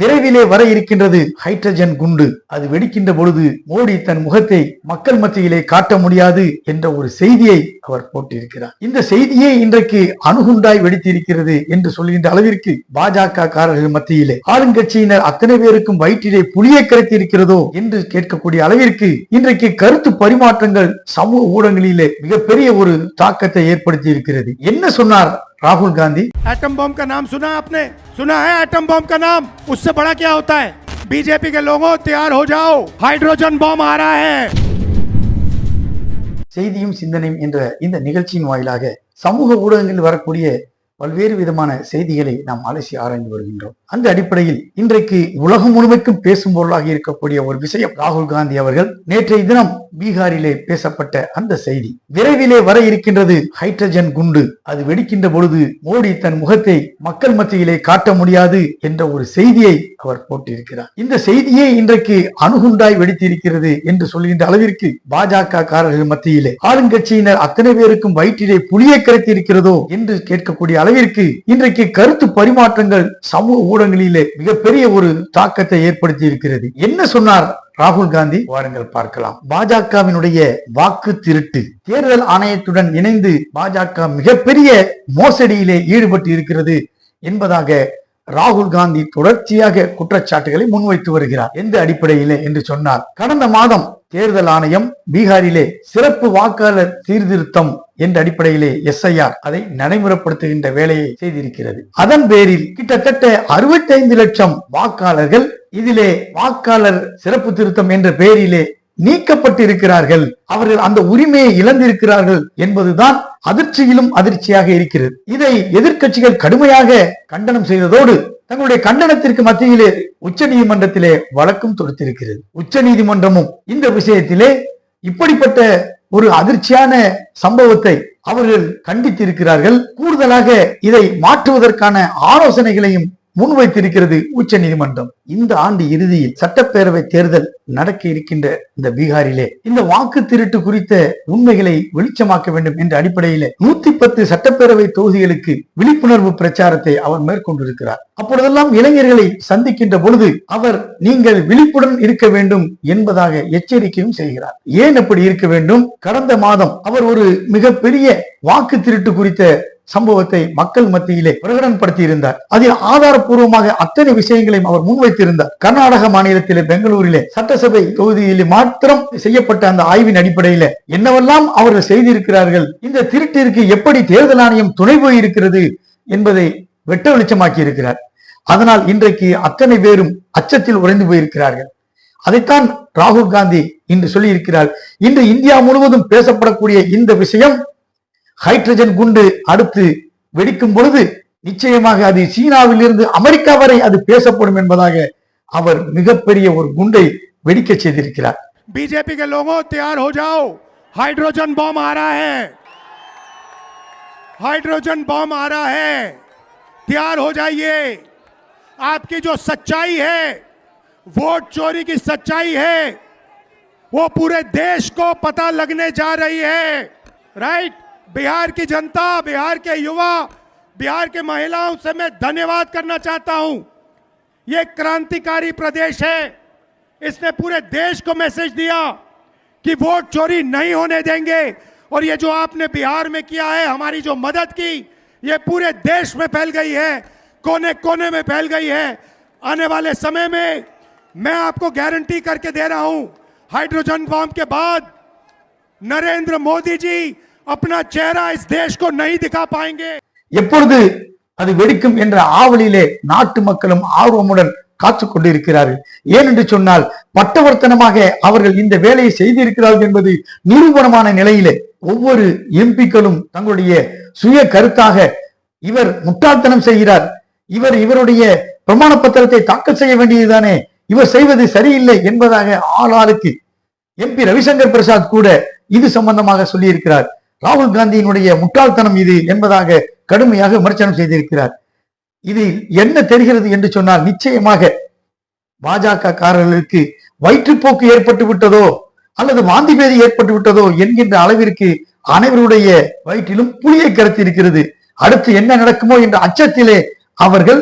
விரைவிலே வர இருக்கின்றது ஹைட்ரஜன் குண்டு. அது வெடிக்கின்ற பொழுது மோடி தன் முகத்தை மக்கள் மத்தியிலே காட்ட முடியாது என்ற ஒரு செய்தியை அவர் போட்டிருக்கிறார். இந்த செய்தியே இன்றைக்கு அணுகுண்டாய் வெடித்திருக்கிறது என்று சொல்கின்ற அளவிற்கு பாஜக காரர்கள் மத்தியிலே ஆளுங்கட்சியினர் அத்தனை பேருக்கும் வயிற்றிலே புளியை கரைத்தி இருக்கிறதோ என்று கேட்கக்கூடிய அளவிற்கு இன்றைக்கு கருத்து பரிமாற்றங்கள் சமூக ஊடகங்களிலே மிகப்பெரிய ஒரு தாக்கத்தை ஏற்படுத்தி இருக்கிறது என்ன சொன்னார் ராகுல் காந்தி एटम बम का नाम सुना आपने सुना है एटम बम का नाम उससे बड़ा क्या होता है बीजेपी के लोगों तैयार हो जाओ हाइड्रोजन बम आ रहा है செய்தியும் சிந்தனையும் என்ற இந்த நிகழ்ச்சியின் வாயிலாக சமூக ஊடகங்களில் வரக்கூடிய பல்வேறு விதமான செய்திகளை நாம் அலசி ஆராய்ந்து வருகின்றோம். அந்த அடிப்படையில் இன்றைக்கு உலகம் முழுமைக்கும் பேசும் பொருளாக இருக்கக்கூடிய ஒரு விஷயம் ராகுல் காந்தி அவர்கள் நேற்றைய தினம் பீகாரிலே பேசப்பட்ட அந்த செய்தி. விரைவிலே வர இருக்கின்றது ஹைட்ரஜன் குண்டு. அது வெடிக்கின்ற பொழுது மோடி தன் முகத்தை மக்கள் மத்தியிலே காட்ட முடியாது என்ற ஒரு செய்தியை அவர் போட்டிருக்கிறார். இந்த செய்தியே இன்றைக்கு அணுகுண்டாய் வெடித்திருக்கிறது என்று சொல்கின்ற அளவிற்கு பாஜக காரர்கள் மத்தியிலே ஆளுங்கட்சியினர் அத்தனை பேருக்கும் வயிற்றிலே புளியை கரைத்திருக்கிறதோ என்று கேட்கக்கூடிய அளவிற்கு இன்றைக்கு கருத்து பரிமாற்றங்கள் சமூக ஊடகங்களிலே மிகப்பெரிய ஒரு தாக்கத்தை ஏற்படுத்தி இருக்கிறது. என்ன சொன்னார் ராகுல் காந்தி? வாருங்கள் பார்க்கலாம். பாஜகவினுடைய வாக்கு திருட்டு. தேர்தல் ஆணையத்துடன் இணைந்து பாஜக மிகப்பெரிய மோசடியிலே ஈடுபட்டு இருக்கிறது என்பதாக ராகுல் காந்தி தொடர்ச்சியாக குற்றச்சாட்டுகளை முன்வைத்து வருகிறார். எந்த அடிப்படையிலே என்று சொன்னார் கடந்த மாதம் தேர்தல் ஆணையம் பீகாரிலே சிறப்பு வாக்காளர் சீர்திருத்தம் என்ற அடிப்படையிலே எஸ்ஐஆர் அதை நடைமுறைப்படுத்துகின்ற வேலையை செய்திருக்கிறது. அதன் பேரில் கிட்டத்தட்ட 65 லட்சம் வாக்காளர்கள் இதிலே வாக்காளர் சிறப்பு திருத்தம் என்ற பெயரிலே நீக்கப்பட்டிருக்கிறார்கள். அவர்கள் அந்த உரிமையை இழந்திருக்கிறார்கள் என்பதுதான் அதிர்ச்சியிலும் அதிர்ச்சியாக இருக்கிறது. இதை எதிர்க்கட்சிகள் கடுமையாக கண்டனம் செய்ததோடு தங்களுடைய கண்டனத்திற்கு மத்தியிலே உச்ச நீதிமன்றத்திலே வழக்கும் தொடுத்திருக்கிறது. உச்ச நீதிமன்றமும் இந்த விஷயத்திலே இப்படிப்பட்ட ஒரு அதிர்ச்சியான சம்பவத்தை அவர்கள் கண்டித்திருக்கிறார்கள். கூடுதலாக இதை மாற்றுவதற்கான ஆலோசனைகளையும் முன்வைத்திருக்கிறது உச்ச நீதிமன்றம் இந்த ஆண்டு இறுதியில் சட்டப்பேரவை தேர்தல் நடக்க இருக்கின்ற இந்த பீகாரிலே இந்த வாக்கு திருட்டு குறித்த உண்மைகளை வெளிச்சமாக்க வேண்டும் என்ற அடிப்படையில நூத்தி பத்து சட்டப்பேரவை தொகுதிகளுக்கு விழிப்புணர்வு பிரச்சாரத்தை அவர் மேற்கொண்டிருக்கிறார். அப்பொழுதெல்லாம் இளைஞர்களை சந்திக்கின்ற பொழுது அவர் நீங்கள் விழிப்புடன் இருக்க வேண்டும் என்பதாக எச்சரிக்கையும் செய்கிறார். ஏன் அப்படி இருக்க வேண்டும்? கடந்த மாதம் அவர் ஒரு மிகப்பெரிய வாக்கு திருட்டு குறித்த சம்பவத்தை மக்கள் மத்தியிலே பிரகடனப்படுத்தியிருந்தார். அதில் ஆதாரப்பூர்வமாக அத்தனை விஷயங்களையும் அவர் முன்வைத்திருந்தார். கர்நாடக மாநிலத்திலே பெங்களூரிலே சட்டசபை தொகுதியிலே மாத்திரம் செய்யப்பட்ட அந்த ஆய்வின் அடிப்படையில என்னவெல்லாம் அவர்கள் செய்திருக்கிறார்கள் இந்த திருட்டிற்கு எப்படி தேர்தல் ஆணையம் துணை போயிருக்கிறது என்பதை வெட்ட வெளிச்சமாக்கி இருக்கிறார் அதனால் இன்றைக்கு அத்தனை பேரும் அச்சத்தில் உறைந்து போயிருக்கிறார்கள். அதைத்தான் ராகுல் காந்தி இன்று சொல்லியிருக்கிறார். இன்று இந்தியா முழுவதும் பேசப்படக்கூடிய இந்த விஷயம் ஹைட்ரஜன் குண்டு அடுத்து வெடிக்கும் பொழுது நிச்சயமாக அது சீனாவில் இருந்து அமெரிக்கா வரை அது பேசப்படும் என்பதாக அவர் மிகப்பெரிய ஒரு குண்டை வெடிக்க செய்திருக்கிறார் बीजेपी के लोगों तैयार हो जाओ हाइड्रोजन बम आ रहा है हाइड्रोजन बम आ रहा है तैयार हो जाइए आपकी जो सच्चाई है वोट चोरी की सच्चाई है वो पूरे देश को पता लगने जा रही है राइट बिहार की जनता, बिहार के युवा, बिहार के महिलाओं से मैं धन्यवाद करना चाहता हूँ। ये क्रांतिकारी प्रदेश है। इसने पूरे देश को मैसेज दिया कि वोट चोरी नहीं होने देंगे। और ये जो आपने बिहार में किया है, हमारी जो मदद की, ये पूरे देश में फैल गई है। कोने कोने में फैल गई है। आने वाले समय में मैं आपको गारंटी करके दे रहा हूँ, हाइड्रोजन बॉम्ब के बाद नरेंद्र मोदी जी अपना चेहरा इस देश को नहीं दिखा पाएंगे எப்பொழுது அது வெடிக்கும் என்ற ஆவலிலே நாட்டு மக்களும் ஆர்வமுடன் காத்துக் கொண்டிருக்கிறார்கள் ஏனென்று சொன்னால் பட்டவர்த்தனமாக அவர்கள் இந்த வேலையை செய்திருக்கிறார்கள் என்பது நிரூபணமான நிலையிலே ஒவ்வொரு எம்பிக்களும் தங்களுடைய சுய கருத்தாக இவர் முட்டாள்தனம் செய்கிறார் இவர் இவருடைய பிரமாண பத்திரத்தை தாக்கல் செய்ய வேண்டியதுதானே இவர் செய்வது சரியில்லை என்பதாக ஆளாளுக்கு எம்பி ரவிசங்கர் பிரசாத் கூட இது சம்பந்தமாக சொல்லியிருக்கிறார் ராகுல் காந்தியினுடைய முட்டாள்தனம் இது என்பதாக கடுமையாக விமர்சனம் செய்திருக்கிறார். இது என்ன தெரிகிறது என்று சொன்னால் நிச்சயமாக பாஜக காரர்களுக்கு வயிற்றுப்போக்கு ஏற்பட்டு விட்டதோ அல்லது வாந்தி பேதி ஏற்பட்டு விட்டதோ என்கின்ற அளவிற்கு அனைவருடைய வயிற்றிலும் புளியை கருத்து இருக்கிறது. அடுத்து என்ன நடக்குமோ என்ற அச்சத்திலே அவர்கள்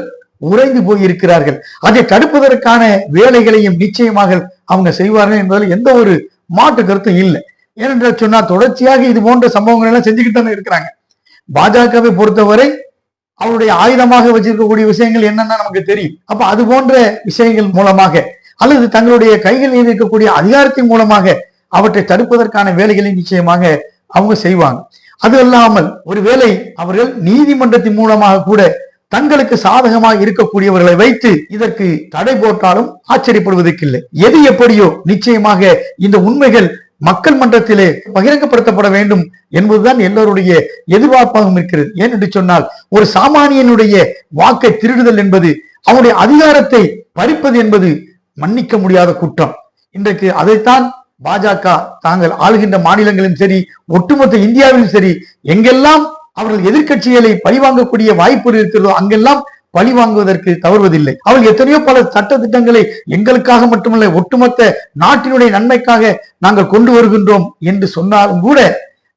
உறைந்து போய் இருக்கிறார்கள் அதை தடுப்பதற்கான வேலைகளையும் நிச்சயமாக அவங்க செய்வார்கள் என்பதில் எந்த ஒரு மாற்று கருத்தும் இல்லை. ஏனென்றால் சொன்னா தொடர்ச்சியாக இது போன்ற சம்பவங்கள் எல்லாம் செஞ்சுக்கிட்டு தானே இருக்கிறாங்க. பாஜகவை பொறுத்தவரை அவருடைய ஆயுதமாக வச்சிருக்கக்கூடிய விஷயங்கள் என்னன்னா நமக்கு தெரியும். அப்ப அது போன்ற விஷயங்கள் மூலமாக அல்லது தங்களுடைய கைகளில் இருக்கக்கூடிய அதிகாரத்தின் மூலமாக அவற்றை தடுப்பதற்கான வேலைகளை நிச்சயமாக அவங்க செய்வாங்க. அது அல்லாமல் ஒருவேளை அவர்கள் நீதிமன்றத்தின் மூலமாக கூட தங்களுக்கு சாதகமாக இருக்கக்கூடியவர்களை வைத்து இதற்கு தடை போட்டாலும் ஆச்சரியப்படுவதற்கில்லை எது எப்படியோ நிச்சயமாக இந்த உண்மைகள் மக்கள் மன்றத்திலே பகிரங்கப்படுத்தப்பட வேண்டும் என்பதுதான் எல்லோருடைய எதிர்பார்ப்பாகவும் இருக்கிறது. ஏன் என்று சொன்னால் ஒரு சாமானியனுடைய வாக்கை திருடுதல் என்பது அவனுடைய அதிகாரத்தை பறிப்பது என்பது மன்னிக்க முடியாத குற்றம். இன்றைக்கு அதைத்தான் பாஜக தாங்கள் ஆளுகின்ற மாநிலங்களிலும் சரி ஒட்டுமொத்த இந்தியாவிலும் சரி எங்கெல்லாம் அவர்கள் எதிர்கட்சிகளை பழிவாங்கக்கூடிய வாய்ப்பு இருக்கிறதோ அங்கெல்லாம் பழி வாங்குவதற்கு தவறுவதில்லை. அவள் எத்தனையோ பல சட்ட திட்டங்களை எங்களுக்காக மட்டுமல்ல ஒட்டுமொத்த நாட்டினுடைய நன்மைக்காக நாங்கள் கொண்டு வருகின்றோம் என்று சொன்னாலும் கூட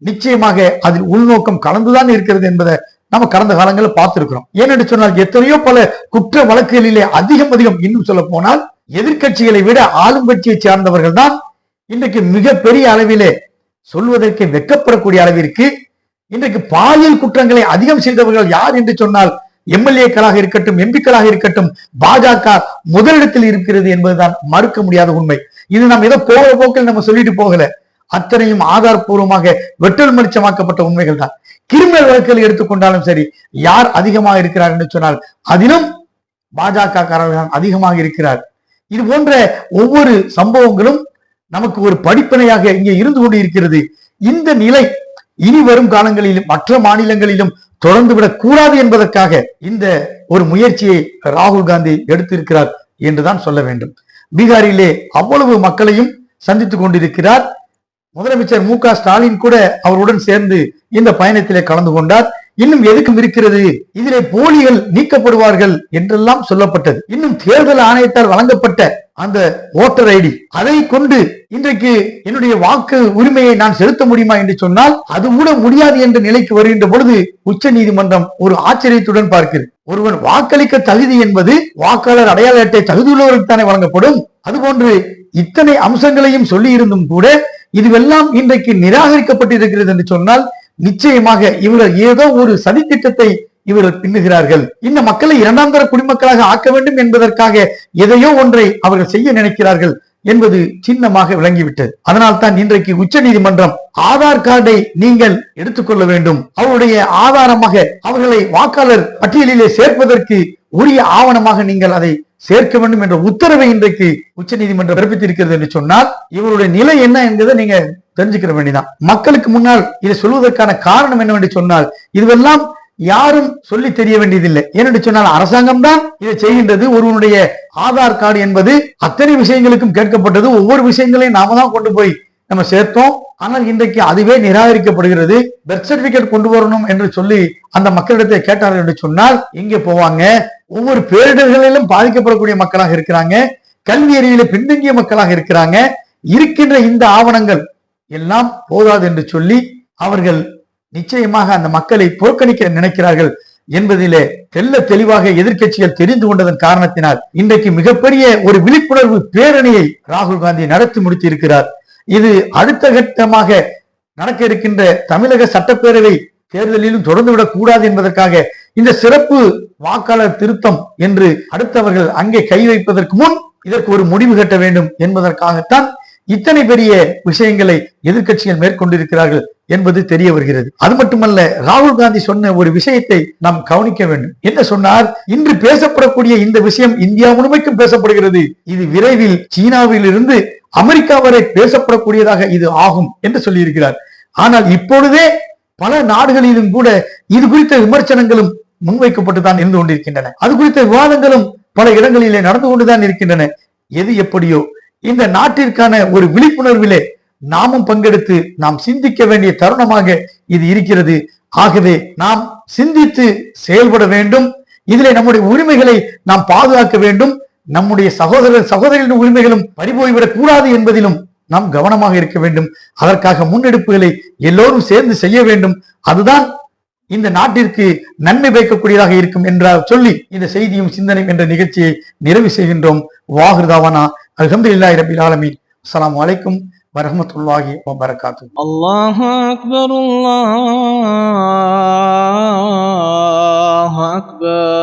நிச்சயமாக அதில் உள்நோக்கம் கலந்துதான் இருக்கிறது என்பதை நம்ம கடந்த காலங்களில் பார்த்திருக்கிறோம். ஏனென்று சொன்னால் எத்தனையோ பல குற்ற வழக்குகளிலே அதிகம் அதிகம் இன்னும் சொல்ல போனால் எதிர்க்கட்சிகளை விட ஆளும் கட்சியை சார்ந்தவர்கள் தான் இன்றைக்கு மிக பெரிய அளவிலே சொல்வதற்கு வெட்கப்படக்கூடிய அளவிற்கு இன்றைக்கு பாலியல் குற்றங்களை அதிகம் செய்தவர்கள் யார் என்று சொன்னால் எம்எல்ஏக்களாக இருக்கட்டும் எம்பிக்களாக இருக்கட்டும் பாஜக முதலிடத்தில் இருக்கிறது என்பதுதான் மறுக்க முடியாத உண்மை. இது நாம் ஏதோ போகிற போக்கில் நம்ம சொல்லிட்டு போகல. அத்தனையும் ஆதாரப்பூர்வமாக வெட்டல் மலிச்சமாக்கப்பட்ட உண்மைகள் தான். கிரிமினல் வழக்குகள் எடுத்துக்கொண்டாலும் சரி யார் அதிகமாக இருக்கிறார் என்று சொன்னால் அதிலும் பாஜக காரர்கள் அதிகமாக இருக்கிறார். இது போன்ற ஒவ்வொரு சம்பவங்களும் நமக்கு ஒரு படிப்பினையாக இங்கே இருந்து கொண்டு இருக்கிறது இந்த நிலை இனி வரும் காலங்களிலும் மற்ற மாநிலங்களிலும் தொடர்ந்து விடக்கூடாது என்பதற்காக இந்த ஒரு முயற்சியை ராகுல் காந்தி எடுத்திருக்கிறார் என்றுதான் சொல்ல வேண்டும். பீகாரிலே அவ்வளவு மக்களையும் சந்தித்துக் கொண்டிருக்கிறார். முதலமைச்சர் மு க ஸ்டாலின் கூட அவருடன் சேர்ந்து இந்த பயணத்திலே கலந்து கொண்டார். இன்னும் எதுக்கும் இருக்கிறது? இதிலே போலிகள் நீக்கப்படுவார்கள் என்றெல்லாம் சொல்லப்பட்டது. இன்னும் தேர்தல் ஆணையத்தால் வழங்கப்பட்ட அந்த ஓட்டர் ஐடி அதை கொண்டு இன்றைக்கு என்னுடைய வாக்கு உரிமையை நான் செலுத்த முடியுமா என்று சொன்னால் அது கூட முடியாது என்ற நிலைக்கு வருகின்ற பொழுது உச்ச நீதிமன்றம் ஒரு ஆச்சரியத்துடன் பார்க்கிறது. ஒருவன் வாக்களிக்க தகுதி என்பது வாக்காளர் அடையாள அட்டை தகுதியுள்ளவருக்கு தானே வழங்கப்படும். அதுபோன்று இத்தனை அம்சங்களையும் சொல்லி இருந்தும் கூட இதுவெல்லாம் இன்றைக்கு நிராகரிக்கப்பட்டிருக்கிறது என்று சொன்னால் நிச்சயமாக இவர்கள் ஏதோ ஒரு சதித்திட்டத்தை இவர்கள் பின்னுகிறார்கள். இந்த மக்களை இரண்டாம் தர குடிமக்களாக ஆக்க வேண்டும் என்பதற்காக எதையோ ஒன்றை அவர்கள் செய்ய நினைக்கிறார்கள் என்பது சின்னமாக விளங்கிவிட்டது. அதனால் தான் இன்றைக்கு உச்ச நீதிமன்றம் ஆதார் கார்டை நீங்கள் எடுத்துக்கொள்ள வேண்டும். அவருடைய ஆதாரமாக அவர்களை வாக்காளர் பட்டியலிலே சேர்ப்பதற்கு உரிய ஆவணமாக நீங்கள் அதை சேர்க்க வேண்டும் என்ற உத்தரவை இன்றைக்கு உச்ச நீதிமன்றம் பிறப்பித்திருக்கிறது என்று சொன்னால் இவருடைய நிலை என்ன என்பதை நீங்க தெரிஞ்சுக்கிற வேண்டியதான் மக்களுக்கு முன்னால் இதை சொல்வதற்கான காரணம் என்னவென்று சொன்னால் இதுவெல்லாம் யாரும் சொல்லி தெரிய வேண்டியதில்லை. ஏனென்று சொன்னால் அரசாங்கம் தான் இதை செய்கின்றது. ஒருவனுடைய ஆதார் கார்டு என்பது அத்தனை விஷயங்களுக்கும் கேட்கப்பட்டது. ஒவ்வொரு விஷயங்களையும் நாம தான் கொண்டு போய் நம்ம சேர்த்தோம். ஆனால் இன்றைக்கு அதுவே நிராகரிக்கப்படுகிறது. பெர்த் சர்டிபிகேட் கொண்டு வரணும் என்று சொல்லி அந்த மக்களிடத்தை கேட்டார்கள் என்று சொன்னால் எங்கே போவாங்க? ஒவ்வொரு பேரிடர்களிலும் பாதிக்கப்படக்கூடிய மக்களாக இருக்கிறாங்க. கல்வி அறிவியல பின்தங்கிய மக்களாக இருக்கிறாங்க. இருக்கின்ற இந்த ஆவணங்கள் எல்லாம் போதாது என்று சொல்லி அவர்கள் நிச்சயமாக அந்த மக்களை புறக்கணிக்க நினைக்கிறார்கள் என்பதிலே தெல்ல தெளிவாக எதிர்க்கட்சிகள் தெரிந்து கொண்டதன் காரணத்தினால் இன்றைக்கு மிகப்பெரிய ஒரு விழிப்புணர்வு பேரணியை ராகுல் காந்தி நடத்தி முடித்திருக்கிறார். இது அடுத்த கட்டமாக நடக்க இருக்கின்ற தமிழக சட்டப்பேரவை தேர்தலிலும் தொடர்ந்து விடக் கூடாது என்பதற்காக இந்த சிறப்பு வாக்காளர் திருத்தம் என்று அடுத்தவர்கள் அங்கே கை வைப்பதற்கு முன் இதற்கு ஒரு முடிவு கட்ட வேண்டும் என்பதற்காகத்தான் இத்தனை பெரிய விஷயங்களை எதிர்க்கட்சிகள் மேற்கொண்டிருக்கிறார்கள் என்பது தெரிய வருகிறது. அது மட்டுமல்ல ராகுல் காந்தி சொன்ன ஒரு விஷயத்தை நாம் கவனிக்க வேண்டும். என்ன சொன்னார்? இன்று பேசப்படக்கூடிய இந்த விஷயம் இந்தியா முழுமைக்கும் பேசப்படுகிறது. இது விரைவில் சீனாவில் இருந்து அமெரிக்கா வரை பேசப்படக்கூடியதாக இது ஆகும் என்று சொல்லியிருக்கிறார். ஆனால் இப்பொழுதே பல நாடுகளிலும் கூட இது குறித்த விமர்சனங்களும் முன்வைக்கப்பட்டு தான் இருந்து கொண்டிருக்கின்றன. அது குறித்த விவாதங்களும் பல இடங்களிலே நடந்து கொண்டுதான் இருக்கின்றன. எது எப்படியோ இந்த நாட்டிற்கான ஒரு விழிப்புணர்விலே நாமும் பங்கெடுத்து நாம் சிந்திக்க வேண்டிய தருணமாக இது இருக்கிறது. ஆகவே நாம் சிந்தித்து செயல்பட வேண்டும். இதிலே நம்முடைய உரிமைகளை நாம் பாதுகாக்க வேண்டும். நம்முடைய சகோதர சகோதரிகளின் உரிமைகளும் பறிபோய்விடக் கூடாது என்பதிலும் நாம் கவனமாக இருக்க வேண்டும். அதற்காக முன்னெடுப்புகளை எல்லோரும் சேர்ந்து செய்ய வேண்டும். அதுதான் இந்த நாட்டிற்கு நன்மை பயக்கக்கூடியதாக இருக்கும் என்றால் சொல்லி இந்த செய்தியும் சிந்தனை என்ற நிகழ்ச்சியை நிறைவு செய்கின்றோம். அலமது இல்லா இரபில் ஆலமீன். அஸ்லாம் வலைக்கும் வரமத்துல்லாஹி வபரகாத்து. அல்லாஹ் அக்பர் அல்லாஹ் அக்பர்